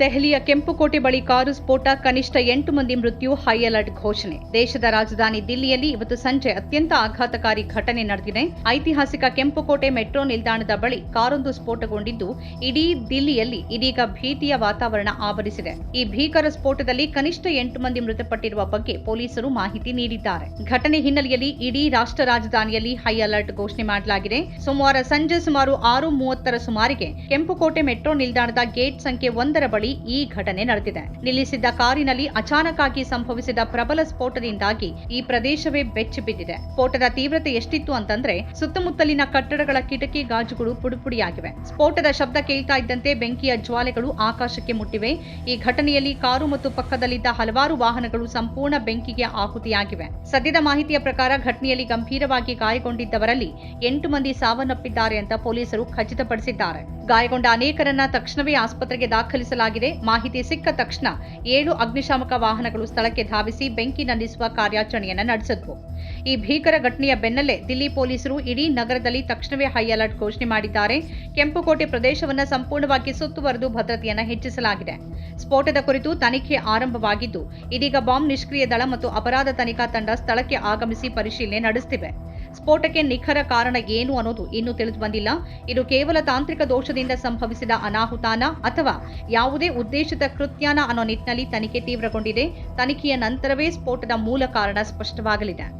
ದೆಹಲಿಯ ಕೆಂಪುಕೋಟೆ ಬಳಿ ಕಾರು ಸ್ಫೋಟ, ಕನಿಷ್ಠ ಎಂಟು ಮಂದಿ ಮೃತ್ಯು, ಹೈ ಅಲರ್ಟ್ ಘೋಷಣೆ. ದೇಶದ ರಾಜಧಾನಿ ದಿಲ್ಲಿಯಲ್ಲಿ ಇವತ್ತು ಸಂಜೆ ಅತ್ಯಂತ ಆಘಾತಕಾರಿ ಘಟನೆ ನಡೆದಿದೆ. ಐತಿಹಾಸಿಕ ಕೆಂಪುಕೋಟೆ ಮೆಟ್ರೋ ನಿಲ್ದಾಣದ ಬಳಿ ಕಾರೊಂದು ಸ್ಫೋಟಗೊಂಡಿದ್ದು, ಇಡೀ ದಿಲ್ಲಿಯಲ್ಲಿ ಇದೀಗ ಭೀತಿಯ ವಾತಾವರಣ ಆವರಿಸಿದೆ. ಈ ಭೀಕರ ಸ್ಫೋಟದಲ್ಲಿ ಕನಿಷ್ಠ ಎಂಟು ಮಂದಿ ಮೃತಪಟ್ಟಿರುವ ಬಗ್ಗೆ ಪೊಲೀಸರು ಮಾಹಿತಿ ನೀಡಿದ್ದಾರೆ. ಘಟನೆ ಹಿನ್ನೆಲೆಯಲ್ಲಿ ಇಡೀ ರಾಷ್ಟ್ರ ರಾಜಧಾನಿಯಲ್ಲಿ ಹೈ ಅಲರ್ಟ್ ಘೋಷಣೆ ಮಾಡಲಾಗಿದೆ. ಸೋಮವಾರ ಸಂಜೆ ಸುಮಾರು ಆರು ಮೂವತ್ತರ ಸುಮಾರಿಗೆ ಕೆಂಪುಕೋಟೆ ಮೆಟ್ರೋ ನಿಲ್ದಾಣದ ಗೇಟ್ ಸಂಖ್ಯೆ ಒಂದರ ಬಳಿ ಈ ಘಟನೆ ನಡೆದಿದೆ. ನಿಲ್ಲಿಸಿದ್ದ ಕಾರಿನಲ್ಲಿ ಅಚಾನಕ್ ಸಂಭವಿಸಿದ ಪ್ರಬಲ ಸ್ಫೋಟದಿಂದಾಗಿ ಈ ಪ್ರದೇಶವೇ ಬೆಚ್ಚಿ ಬಿದ್ದಿದೆ. ಸ್ಫೋಟದ ತೀವ್ರತೆ ಎಷ್ಟಿತ್ತು ಅಂತಂದ್ರೆ ಸುತ್ತಮುತ್ತಲಿನ ಕಟ್ಟಡಗಳ ಕಿಟಕಿ ಗಾಜುಗಳು ಪುಡಿಪುಡಿಯಾಗಿವೆ. ಸ್ಫೋಟದ ಶಬ್ದ ಕೇಳ್ತಾ ಇದ್ದಂತೆ ಬೆಂಕಿಯ ಜ್ವಾಲೆಗಳು ಆಕಾಶಕ್ಕೆ ಮುಟ್ಟಿವೆ. ಈ ಘಟನೆಯಲ್ಲಿ ಕಾರು ಮತ್ತು ಪಕ್ಕದಲ್ಲಿದ್ದ ಹಲವಾರು ವಾಹನಗಳು ಸಂಪೂರ್ಣ ಬೆಂಕಿಗೆ ಆಹುತಿಯಾಗಿವೆ. ಸದ್ಯದ ಮಾಹಿತಿಯ ಪ್ರಕಾರ ಘಟನೆಯಲ್ಲಿ ಗಂಭೀರವಾಗಿ ಗಾಯಗೊಂಡಿದ್ದವರಲ್ಲಿ ಎಂಟು ಮಂದಿ ಸಾವನ್ನಪ್ಪಿದ್ದಾರೆ ಅಂತ ಪೊಲೀಸರು ಖಚಿತಪಡಿಸಿದ್ದಾರೆ. ಗಾಯಗೊಂಡ ಅನೇಕರನ್ನ ತಕ್ಷಣವೇ ಆಸ್ಪತ್ರೆಗೆ ದಾಖಲಿಸಲಾಗಿದೆ. ಮಾಹಿತಿ ಸಿಕ್ಕ ತಕ್ಷಣ ಏಳು ಅಗ್ನಿಶಾಮಕ ವಾಹನಗಳು ಸ್ಥಳಕ್ಕೆ ಧಾವಿಸಿ ಬೆಂಕಿ ನಂದಿಸುವ ಕಾರ್ಯಾಚರಣೆಯನ್ನು ನಡೆಸಿದ್ವು. ಈ ಭೀಕರ ಘಟನೆಯ ಬೆನ್ನಲ್ಲೇ ದಿಲ್ಲಿ ಪೊಲೀಸರು ಇಡೀ ನಗರದಲ್ಲಿ ತಕ್ಷಣವೇ ಹೈ ಅಲರ್ಟ್ ಘೋಷಣೆ ಮಾಡಿದ್ದಾರೆ. ಕೆಂಪುಕೋಟೆ ಪ್ರದೇಶವನ್ನು ಸಂಪೂರ್ಣವಾಗಿ ಸುತ್ತುವರೆದು ಭದ್ರತೆಯನ್ನು ಹೆಚ್ಚಿಸಲಾಗಿದೆ. ಸ್ಫೋಟದ ಕುರಿತು ತನಿಖೆ ಆರಂಭವಾಗಿದ್ದು, ಇದೀಗ ಬಾಂಬ್ ನಿಷ್ಕ್ರಿಯ ದಳ ಮತ್ತು ಅಪರಾಧ ತನಿಖಾ ತಂಡ ಸ್ಥಳಕ್ಕೆ ಆಗಮಿಸಿ ಪರಿಶೀಲನೆ ನಡೆಸುತ್ತಿವೆ ಸ್ಫೋಟಕ್ಕೆ ನಿಖರ ಕಾರಣ ಏನು ಅನ್ನೋದು ಇನ್ನೂ ತಿಳಿದು ಬಂದಿಲ್ಲ. ಇದು ಕೇವಲ ತಾಂತ್ರಿಕ ದೋಷದಿಂದ ಸಂಭವಿಸಿದ ಅನಾಹುತಾನ ಅಥವಾ ಯಾವುದೇ ಉದ್ದೇಶಿತ ಕೃತ್ಯಾನ ಅನ್ನೋ ನಿಟ್ಟಿನಲ್ಲಿ ತನಿಖೆ ತೀವ್ರಗೊಂಡಿದೆ. ತನಿಖೆಯ ನಂತರವೇ ಸ್ಫೋಟದ ಮೂಲ ಕಾರಣ ಸ್ಪಷ್ಟವಾಗಲಿದೆ.